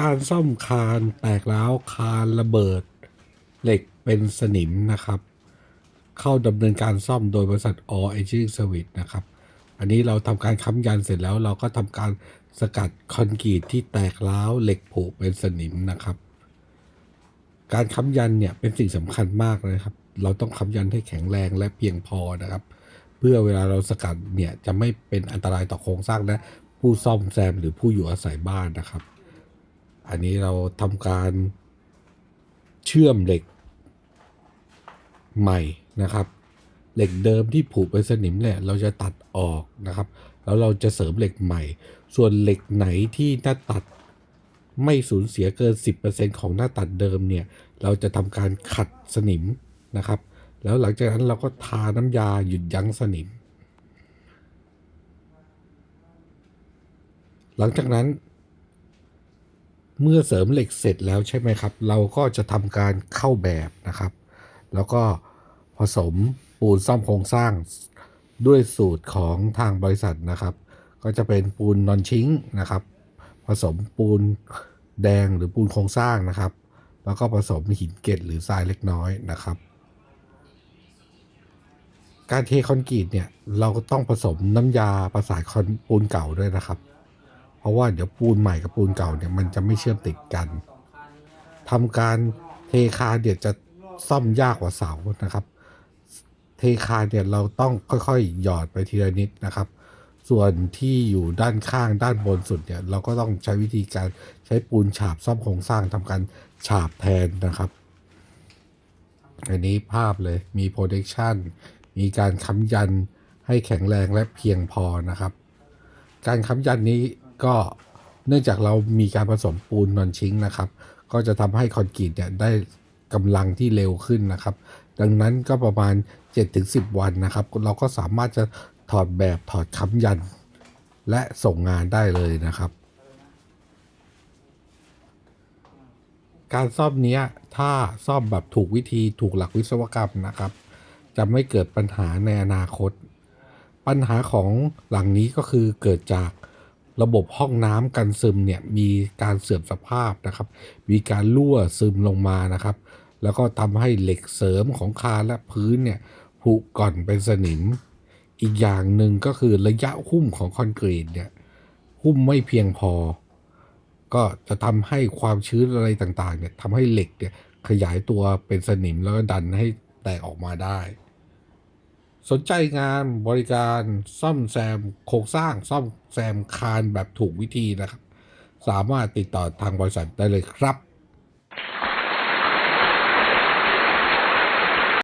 การซ่อมคานแตกร้าวคานระเบิด เหล็กเป็นสนิมนะครับ เข้าดำเนินการซ่อมโดยบริษัท All Engineering Service นะครับ อันนี้เราทำการค้ำยันเสร็จแล้วเราก็ทำการสกัดคอนกรีตที่แตกร้าวเหล็กผุเป็นสนิมนะครับ การค้ำยันเนี่ยเป็นสิ่งสำคัญมากเลยครับ เราต้องค้ำยันให้แข็งแรงและเพียงพอนะครับ เพื่อเวลาเราสกัดเนี่ยจะไม่เป็นอันตรายต่อโครงสร้างและผู้ซ่อมแซมหรือผู้อยู่อาศัยบ้านนะครับ อันนี้เราทำการเชื่อมเหล็กใหม่นะครับ เหล็กเดิมที่ผุเป็นสนิมเนี่ยเราจะตัดออกนะครับ แล้วเราจะเสริมเหล็กใหม่ ส่วนเหล็กไหนที่หน้าตัดไม่สูญเสียเกิน 10%ของหน้าตัดเดิมเนี่ยเราจะทำการขัดสนิมนะครับ แล้วหลังจากนั้นเราก็ทาน้ำยาหยุดยั้งสนิม หลังจากนั้น เมื่อเสริมเหล็กเสร็จแล้วใช่ไหมครับ เราก็จะทำการเข้าแบบนะครับ แล้วก็ผสมปูนซ่อมโครงสร้างด้วยสูตรของทางบริษัทนะครับ ก็จะเป็นปูนนอนชิงนะครับ ผสมปูนแดงหรือปูนโครงสร้างนะครับ แล้วก็ผสมหินเกล็ดหรือทรายเล็กน้อยนะครับ การเทคอนกรีตเนี่ยเราก็ต้องผสมน้ำยาประสานคอนปูนเก่าด้วยนะครับ เพราะว่าเดี๋ยวปูนใหม่กับปูนเก่าเนี่ยมันจะไม่เชื่อมติดกันทำการเทคานเนี่ยจะซ่อมยากกว่าเสานะครับ เทคานเนี่ยเราต้องค่อยๆ หยอดไปทีละนิดนะครับ ส่วนที่อยู่ด้านข้างด้านบนสุดเนี่ยเราก็ต้องใช้วิธีการใช้ปูนฉาบซ่อมโครงสร้างทำการฉาบแทนนะครับ อันนี้ภาพเลยมี protection มีการค้ำยันให้แข็งแรงและเพียงพอนะครับ การค้ำยันนี้ ก็เนื่องจากเรามีการผสมปูนนอนชิงนะครับ ก็จะทำให้คอนกรีตเนี่ยได้กำลังที่เร็วขึ้นนะครับ ดังนั้นก็ประมาณ 7-10 วันนะครับ เราก็สามารถจะถอดแบบถอดค้ำยัน และส่งงานได้เลยนะครับ การซ่อมเนี้ยถ้าซ่อมแบบถูกวิธีถูกหลักวิศวกรรมนะครับ จะไม่เกิดปัญหาในอนาคต ปัญหาของหลังนี้ก็คือเกิดจาก ระบบห้องน้ำกันซึมเนี่ยมีการเสื่อมสภาพนะครับ มีการรั่วซึมลงมานะครับ แล้วก็ทำให้เหล็กเสริมของคานและพื้นเนี่ยผุก่อนเป็นสนิม อีกอย่างหนึ่งก็คือระยะหุ้มของคอนกรีตเนี่ยหุ้มไม่เพียงพอ ก็จะทำให้ความชื้นอะไรต่างๆเนี่ยทำให้เหล็กเนี่ยขยายตัวเป็นสนิมแล้วก็ดันให้แตกออกมาได้ สนใจงานบริการซ่อมแซมโครงสร้างซ่อมแซมคานแบบถูกวิธีนะครับ สามารถติดต่อทางบริษัทได้เลยครับ